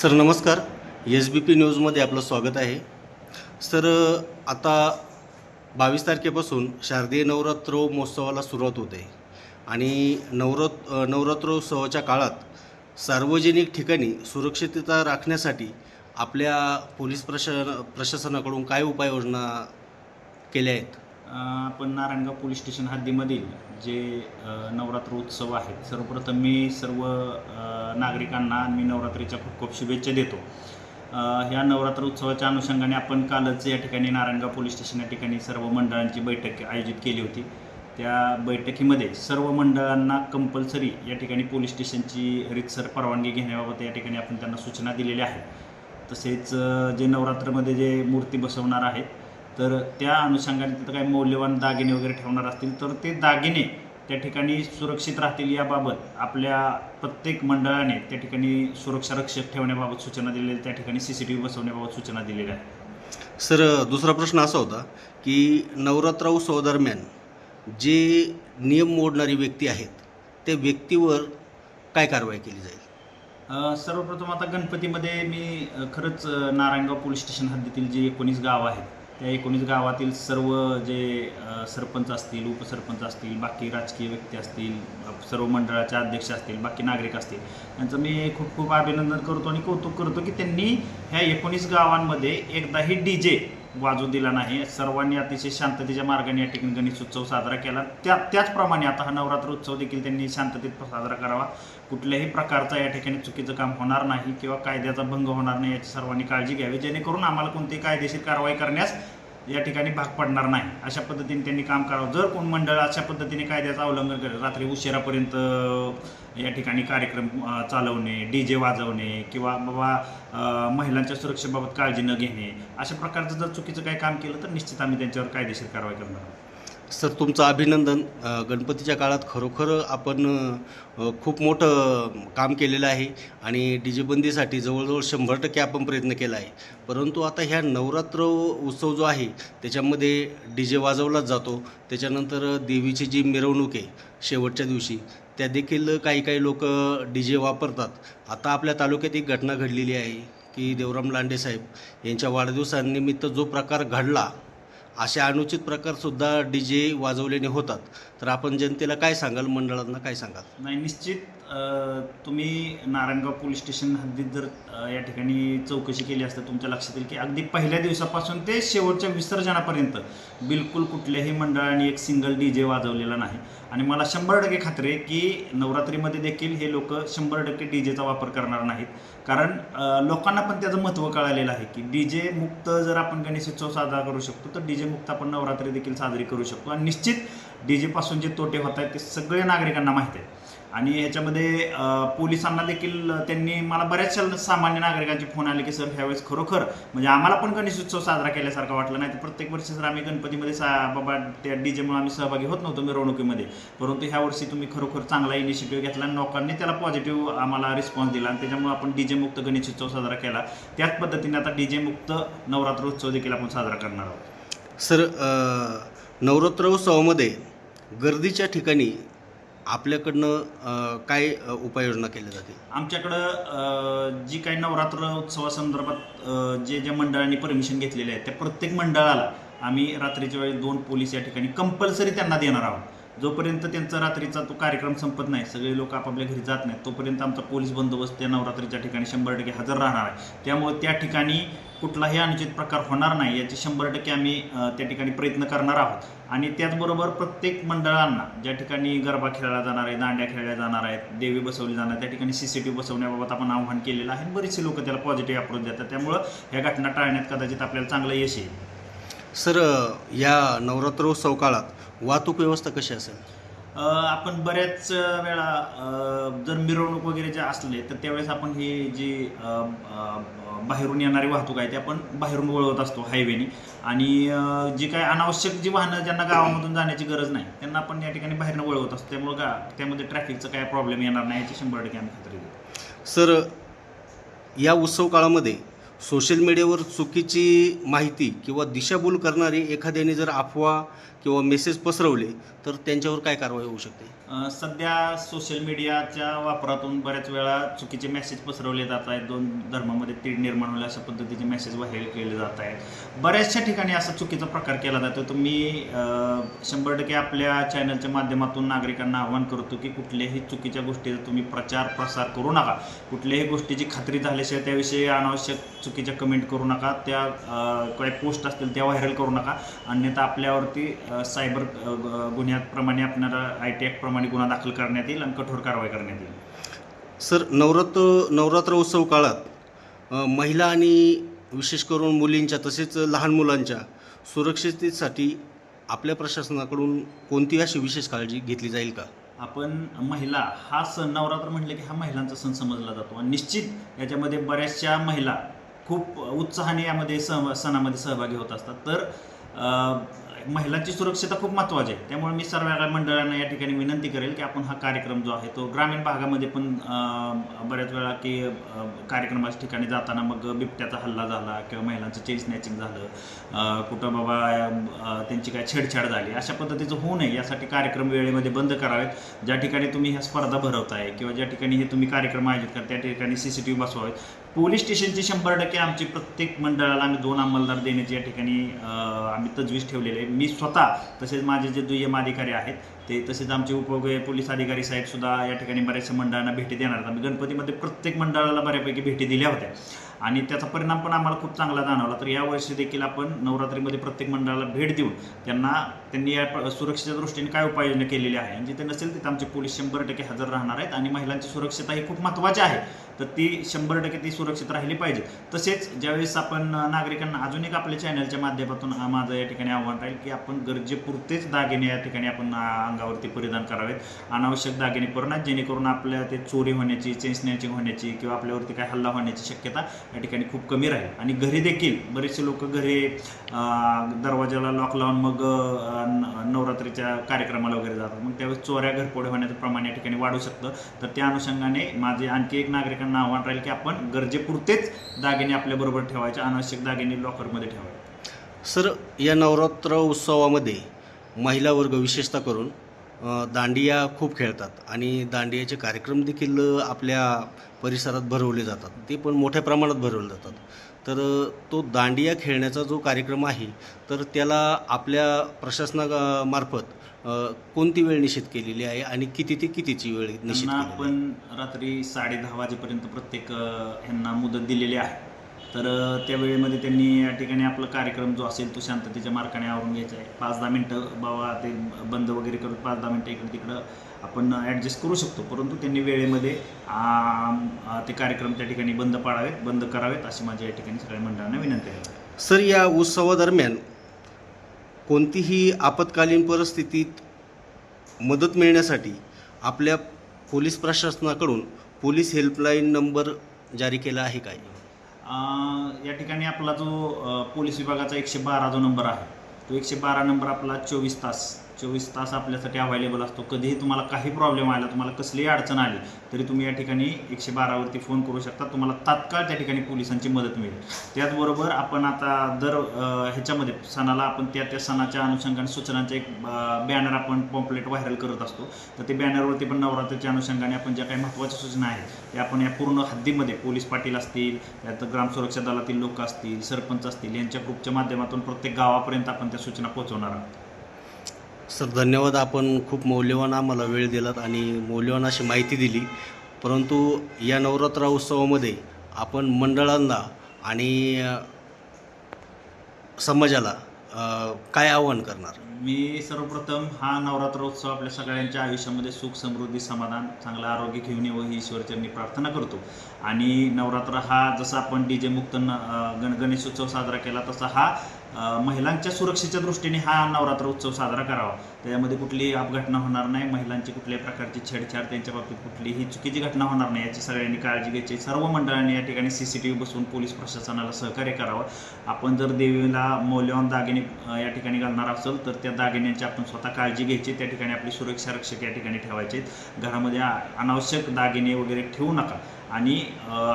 Sir नमस्कार. S बी P न्यूजमध्ये आपलं स्वागत आहे. सर आता बावीस तारखेपासून शारदीय नवरात्र महोत्सवाला सुरुवात होते. आणि नवरात नवरात्रोत्सवाच्या काळात सार्वजनिक ठिकाणी सुरक्षितता राखण्यासाठी आपल्या पोलीस प्रशा प्रशासनाकडून काय उपाययोजना केल्या आहेत? आपण नारायणगाव पोलीस स्टेशन हद्दीमधील जे नवरात्र उत्सव आहेत सर्वप्रथम मी सर्व नागरिकांना मी नवरात्रीच्या खूप खूप शुभेच्छा देतो. ह्या नवरात्र उत्सवाच्या अनुषंगाने आपण कालच या ठिकाणी नारायणगाव पोलीस स्टेशन या ठिकाणी सर्व मंडळांची बैठक आयोजित केली होती. त्या बैठकीमध्ये सर्व मंडळांना कंपल्सरी या ठिकाणी पोलीस स्टेशनची रितसर परवानगी घेण्याबाबत या ठिकाणी आपण त्यांना सूचना दिलेल्या आहेत. तसेच जे नवरात्रमध्ये जे मूर्ती बसवणार आहेत तर त्या अनुषंगाने तिथं काही मौल्यवान दागिने वगैरे ठेवणार असतील तर ते दागिने त्या ठिकाणी सुरक्षित राहतील याबाबत आपल्या प्रत्येक मंडळाने त्या ठिकाणी सुरक्षा रक्षक ठेवण्याबाबत सूचना दिलेल्या त्या ठिकाणी सी सी टी व्ही बसवण्याबाबत सूचना दिलेल्या आहेत. सर दुसरा प्रश्न असा होता की नवरात्रोत्सवादरम्यान जे नियम मोडणारी व्यक्ती आहेत त्या व्यक्तीवर काय कारवाई केली जाईल? सर्वप्रथम आता गणपतीमध्ये मी खरंच नारायणगाव पोलीस स्टेशन हद्दीतील जे एकोणीस गाव आहेत त्या एकोणीस गावातील सर्व जे सरपंच असतील उपसरपंच असतील बाकी राजकीय व्यक्ती असतील सर्व मंडळाचे अध्यक्ष असतील बाकी नागरिक असतील यांचं मी खूप खूप अभिनंदन करतो आणि कौतुक करतो की त्यांनी ह्या एकोणीस गावांमध्ये एकदाही डी जे वाजू दिला नाही. सर्वांनी अतिशय शांततेच्या मार्गाने या ठिकाणी गणेश उत्सव साजरा केला. त्या त्याचप्रमाणे आता हा नवरात्र उत्सव देखील त्यांनी शांततेत साजरा करावा. कुठल्याही प्रकारचा या ठिकाणी चुकीचं काम होणार नाही किंवा कायद्याचा भंग होणार नाही याची सर्वांनी काळजी घ्यावी. जेणेकरून आम्हाला कोणतीही कायदेशीर कारवाई करण्यास या ठिकाणी भाग पडणार नाही. अशा पद्धतीने त्यांनी काम करावं. जर कोण मंडळ अशा पद्धतीने कायद्याचं अवलंबन करेल रात्री उशिरापर्यंत या ठिकाणी कार्यक्रम चालवणे डी जे वाजवणे किंवा बाबा महिलांच्या सुरक्षेबाबत काळजी न घेणे अशा प्रकारचं जर चुकीचं काही काम केलं तर निश्चित आम्ही त्यांच्यावर कायदेशीर कारवाई करणार आहोत. सर तुमचं अभिनंदन. गणपतीच्या काळात खरोखर आपण खूप मोठं काम केलेलं आहे आणि डी जे बंदीसाठी जवळजवळ शंभर टक्के आपण प्रयत्न केला आहे. परंतु आता ह्या नवरात्र उत्सव जो आहे त्याच्यामध्ये डी जे वाजवलाच जातो. त्याच्यानंतर देवीची जी मिरवणूक आहे शेवटच्या दिवशी त्या देखील काही काही लोक डी जे वापरतात. आता आपल्या तालुक्यात एक घटना घडलेली आहे की देवराम लांडे साहेब यांच्या वाढदिवसानिमित्त जो प्रकार घडला असे अनुचित प्रकारसुद्धा डी जे वाजवल्याने होतात. तर आपण जनतेला काय सांगाल? मंडळांना काय सांगाल? नाही निश्चित तुम्ही नारायणगाव पोलीस स्टेशन हद्दीत जर या ठिकाणी चौकशी केली असतं तुमच्या लक्षात येईल की अगदी पहिल्या दिवसापासून ते शेवटच्या विसर्जनापर्यंत बिलकुल कुठल्याही मंडळाने एक सिंगल डी जे वाजवलेला नाही. आणि मला शंभर टक्के खात्री आहे की नवरात्रीमध्ये देखील हे लोक शंभर टक्के डी जेचा वापर करणार नाहीत. कारण लोकांना पण त्याचं महत्त्व कळालेलं आहे की डी जे मुक्त जर आपण गणेशोत्सव साजरा करू शकतो तर डी जे मुक्त आपण नवरात्री देखील साजरी करू शकतो. आणि निश्चित डी जेपासून जे तोटे होत आहेत ते सगळे नागरिकांना माहीत आहेत आणि ह्याच्यामध्ये पोलिसांना देखील त्यांनी मला बऱ्याचशा सामान्य नागरिकांचे फोन आले की सर ह्यावेळेस खरोखर म्हणजे आम्हाला पण गणेशोत्सव साजरा केल्यासारखा वाटलं नाही. तर प्रत्येक वर्षी सर आम्ही गणपतीमध्ये सा बाबा त्या डी जेमुळे आम्ही सहभागी होत नव्हतो मिरवणुकीमध्ये. परंतु ह्या वर्षी तुम्ही खरोखर चांगला इनिशिएटिव्ह घेतला आणि लोकांनी त्याला पॉझिटिव्ह आम्हाला रिस्पॉन्स दिला. आणि त्याच्यामुळे आपण डी जे मुक्त गणेशोत्सव साजरा केला. त्याच पद्धतीने आता डी जे मुक्त नवरात्रोत्सव देखील आपण साजरा करणार आहोत. सर नवरात्रोत्सवामध्ये गर्दीच्या ठिकाणी आपल्याकडनं काय उपाययोजना केल्या जातील? आमच्याकडं जी काही नवरात्र उत्सवासंदर्भात जे ज्या मंडळांनी परमिशन घेतलेले आहे त्या प्रत्येक मंडळाला आम्ही रात्रीच्या वेळी दोन पोलीस या ठिकाणी कंपल्सरी त्यांना देणार आहोत. जोपर्यंत त्यांचा रात्रीचा तो कार्यक्रम संपत नाही सगळे लोक आपापल्या घरी जात नाहीत तोपर्यंत आमचा पोलीस बंदोबस्त त्या नवरात्रीच्या ठिकाणी शंभर टक्के हजर राहणार आहे. त्यामुळे त्या ठिकाणी कुठलाही अनुचित प्रकार होणार नाही याचे शंभर टक्के आम्ही त्या ठिकाणी प्रयत्न करणार आहोत. आणि त्याचबरोबर प्रत्येक मंडळांना ज्या ठिकाणी गरबा खेळला जाणार आहे दांड्या खेळल्या जाणार आहेत देवी बसवली जाणार त्या ठिकाणी सी सी टी व्ही बसवण्याबाबत आपण आव्हान केलेलं आहे. बरेचसे लोक त्याला पॉझिटिव्ह अप्रोच देतात. त्यामुळं ह्या घटना टाळण्यात कदाचित आपल्याला चांगलं यश येईल. सर या नवरात्रोत्सव काळात वाहतूक व्यवस्था कशी असेल? अ, आपण बऱ्याच वेळा अ, जर मिरवणूक वगैरे जे असले तर त्यावेळेस आपण ही जी अ, अ, बाहेरून येणारी वाहतूक आहे ती आपण बाहेरून वळवत असतो हायवेने. आणि अ, जी काय अनावश्यक जी वाहनं ज्यांना गावामधून जाण्याची गरज नाही त्यांना आपण या ठिकाणी बाहेरनं वळवत असतो. त्यामुळं गा त्यामध्ये ट्रॅफिकचा काय प्रॉब्लेम येणार नाही याची शंभर टक्के आम्ही खात्री देतो. सर या उत्सव काळामध्ये सोशल मीडियावर चुकीची माहिती किंवा दिशाभूल करणारी एखाद्याने जर अफवा किंवा मेसेज पसरवले तर त्यांच्यावर काय कारवाई होऊ शकते? सध्या सोशल मीडियाच्या वापरातून बऱ्याच वेळा चुकीचे मेसेज पसरवले जात आहेत. दोन धर्मामध्ये तीड निर्माण होईल अशा पद्धतीचे मेसेज व्हायरल केले जात आहेत. बऱ्याचशा ठिकाणी असा चुकीचा प्रकार केला जातो. तर मी शंभर टक्के आपल्या चॅनलच्या माध्यमातून नागरिकांना आवाहन करतो की कुठल्याही चुकीच्या गोष्टीचा तुम्ही प्रचार प्रसार करू नका. कुठल्याही गोष्टीची खात्री झाल्याशिवाय त्याविषयी अनावश्यक चुकीच्या कमेंट करू नका. त्या काही पोस्ट असतील त्या व्हायरल करू नका. अन्यथा आपल्यावरती सायबर गुन्ह्याप्रमाणे आपल्याला आय टी ॲक्टप्रमाणे गुन्हा दाखल करण्यात येईल आणि कठोर कारवाई करण्यात येईल. सर नवरात्र नवरात्र उत्सव काळात महिला आणि विशेष करून मुलींच्या तसेच लहान मुलांच्या सुरक्षिततेसाठी आपल्या प्रशासनाकडून कोणती अशी विशेष काळजी घेतली जाईल का? आपण महिला हा सण नवरात्र म्हटलं की हा महिलांचा सण समजला जातो. आणि निश्चित याच्यामध्ये बऱ्याचशा महिला खूप उत्साहाने यामध्ये सह सणामध्ये सहभागी होत असतात. तर महिलांची सुरक्षितता खूप महत्त्वाची आहे. त्यामुळे मी सर्व मंडळांना या ठिकाणी विनंती करेल की आपण हा कार्यक्रम जो आहे तो ग्रामीण भागामध्ये पण बऱ्याच वेळा की कार्यक्रमाच्या ठिकाणी जाताना मग बिबट्याचा हल्ला झाला किंवा महिलांचं चेन स्नॅचिंग झालं कुठं बाबा त्यांची काय छेडछाड झाली अशा पद्धतीचं होऊ नये. यासाठी कार्यक्रम वेळेमध्ये बंद करावेत. ज्या ठिकाणी तुम्ही ह्या स्पर्धा भरवताय किंवा ज्या ठिकाणी हे तुम्ही कार्यक्रम आयोजित करता त्या ठिकाणी सी सी टी व्ही बसवावेत. पोलीस स्टेशनची शंभर टक्के आमची प्रत्येक मंडळाला आम्ही दोन अंमलदार देण्याची या ठिकाणी आम्ही तजवीज ठेवलेली आहे. मी स्वतः तसेच माझे जे दुय्यम अधिकारी आहेत ते तसेच आमचे उपयोगी पोलीस अधिकारी साहेब सुद्धा या ठिकाणी बऱ्याचशा मंडळांना भेटी देणार आहेत. आम्ही गणपतीमध्ये प्रत्येक मंडळाला बऱ्यापैकी भेटी दिल्या होत्या. आणि त्याचा परिणाम पण आम्हाला खूप चांगला जाणवला. तर यावर्षी देखील आपण नवरात्रीमध्ये प्रत्येक मंडळाला भेट देऊन त्यांना त्यांनी या सुरक्षेच्या दृष्टीने काय उपाययोजना केलेली आहे? आणि जिथे नसेल तिथे आमचे पोलीस शंभर टक्के हजर राहणार आहेत. आणि महिलांची सुरक्षितता ही खूप महत्त्वाची आहे. तर ती शंभर टक्के ती सुरक्षित राहिली पाहिजे. तसेच ज्यावेळेस आपण नागरिकांना अजून एक आपल्या चॅनलच्या माध्यमातून माझं या ठिकाणी आव्हान राहील की आपण गरजेपुरतेच दागिने या ठिकाणी आपण अंगावरती परिधान करावेत. अनावश्यक दागिने करू जेणेकरून आपल्या ते चोरी होण्याची चेन स्नॅचिंग होण्याची किंवा आपल्यावरती काय हल्ला होण्याची शक्यता या ठिकाणी खूप कमी राहील. आणि घरी देखील बरेचसे लोक घरी दरवाजाला लॉक लावून मग नवरात्रीच्या कार्यक्रमाला वगैरे जातात. मग त्यावेळेस चोऱ्या घरपोडे होण्याचं प्रमाण या ठिकाणी वाढू शकतं. तर त्या अनुषंगाने माझे आणखी एक नागरिकांना आव्हान राहील की आपण गरजेपुरतेच दागिने आपल्याबरोबर ठेवायचे अनावश्यक दागिने लॉकरमध्ये ठेवायचे सर या नवरात्र उत्सवामध्ये महिला वर्ग विशेषतः करून दांडिया खूप खेळतात आणि दांडियाचे कार्यक्रम देखील आपल्या परिसरात भरवले जातात. ते पण मोठ्या प्रमाणात भरवले जातात. तर तो दांडिया खेळण्याचा जो कार्यक्रम आहे तर त्याला आपल्या प्रशासनामार्फत कोणती वेळ निश्चित केलेली आहे आणि किती ते कितीची वेळ निश्चित? आपण रात्री साडे दहा वाजेपर्यंत प्रत्येक ह्यांना मुदत दिलेली आहे. तर त्या वेळेमध्ये त्यांनी या ठिकाणी आपला कार्यक्रम जो असेल तो शांततेच्या मार्गाने आवरून घ्यायचा आहे. पाच दहा मिनटं बाबा ते बंद वगैरे करून पाच दहा मिनटं इकडं तिकडं आपण ॲडजस्ट करू शकतो. परंतु त्यांनी वेळेमध्ये ते कार्यक्रम त्या ठिकाणी बंद पाडावेत बंद करावेत अशी माझ्या या ठिकाणी सगळ्या मंडळांना विनंती आहे. सर या उत्सवादरम्यान कोणतीही आपत्कालीन परिस्थितीत मदत मिळण्यासाठी आपल्या पोलीस प्रशासनाकडून पोलीस हेल्पलाईन नंबर जारी केला आहे काय? या ठिकाणी आपला जो पोलीस विभागाचा एकशे बारा जो नंबर आहे तो एकशे बारा नंबर आपला चोवीस तास चोवीस तास आपल्यासाठी अवेलेबल असतो. कधीही तुम्हाला काही प्रॉब्लेम आला तुम्हाला कसलीही अडचण आली तरी तुम्ही या ठिकाणी एकशे बारावरती फोन करू शकता. तुम्हाला तात्काळ त्या ठिकाणी पोलिसांची मदत मिळेल. त्याचबरोबर आपण आता दर ह्याच्यामध्ये सणाला आपण त्या त्या सणाच्या अनुषंगाने सूचनांचे एक बॅनर आपण पॉम्पलेट व्हायरल करत असतो. तर ते बॅनरवरती पण नवरात्रीच्या अनुषंगाने आपण ज्या काही महत्त्वाच्या सूचना आहेत त्या आपण या पूर्ण हद्दीमध्ये पोलीस पाटील असतील त्यात ग्राम सुरक्षा दलातील लोक असतील सरपंच असतील यांच्या ग्रुपच्या माध्यमातून प्रत्येक गावापर्यंत आपण त्या सूचना पोहोचवणार आहोत. सर धन्यवाद. आपण खूप मौल्यवान आम्हाला वेळ दिलात आणि मौल्यवान अशी माहिती दिली. परंतु या नवरात्र उत्सवामध्ये आपण मंडळांना आणि समाजाला काय आव्हान करणार? मी सर्वप्रथम हा नवरात्र उत्सव आपल्या सगळ्यांच्या आयुष्यामध्ये सुख समृद्धी समाधान चांगलं आरोग्य घेऊन येवं ही ईश्वरचरणी प्रार्थना करतो. आणि नवरात्र हा जसा आपण डी जे मुक्त न- अं, गण गणेशोत्सव साजरा केला तसा हा महिलांच्या सुरक्षेच्या दृष्टीने हा नवरात्र उत्सव साजरा करावा. त्याच्यामध्ये कुठलीही अपघटना होणार नाही महिलांची कुठल्याही प्रकारची छेडछाड त्यांच्या बाबतीत कुठलीही चुकीची घटना होणार नाही याची सगळ्यांनी काळजी घ्यायची. सर्व मंडळांनी या ठिकाणी सी सी टी व्ही बसवून पोलीस प्रशासनाला सहकार्य करावं. आपण जर देवीला मौल्यवान दागिने या ठिकाणी घालणार असेल तर त्या दागिन्यांची आपण स्वतः काळजी घ्यायची. त्या ठिकाणी आपली सुरक्षा रक्षक या ठिकाणी ठेवायचे घरामध्ये अनावश्यक दागिने वगैरे ठेवू नका. आणि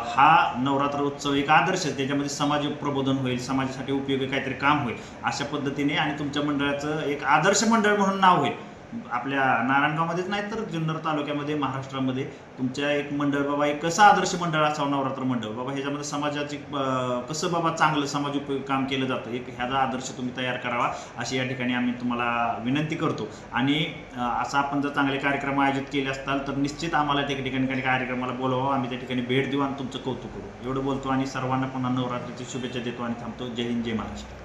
हा नवरात्र उत्सव एक आदर्श आहे. त्याच्यामध्ये समाज प्रबोधन होईल समाजासाठी उपयोगी काहीतरी काम होईल अशा पद्धतीने आणि तुमच्या मंडळाचं एक आदर्श मंडळ म्हणून नाव होईल. आपल्या नारायणगावमध्येच नाही तर जुन्नर तालुक्यामध्ये महाराष्ट्रामध्ये तुमच्या एक मंडळ बाबा एक कसं आदर्श मंडळ असावं नवरात्र मंडळ? बाबा ह्याच्यामध्ये समाजाची कसं बाबा चांगलं समाज उपयोगी काम केलं जातं? एक ह्याचा आदर्श तुम्ही तयार करावा अशी या ठिकाणी आम्ही तुम्हाला विनंती करतो. आणि असं आपण जर चांगले कार्यक्रम आयोजित केले असताल तर निश्चित आम्हाला त्या ठिकाणी काही कार्यक्रमाला बोलवावं. आम्ही त्या ठिकाणी भेट देऊ आणि तुमचं कौतुक करू. एवढं बोलतो आणि सर्वांना पुन्हा नवरात्रीची शुभेच्छा देतो आणि थांबतो. जय हिंद जय महाराष्ट्र.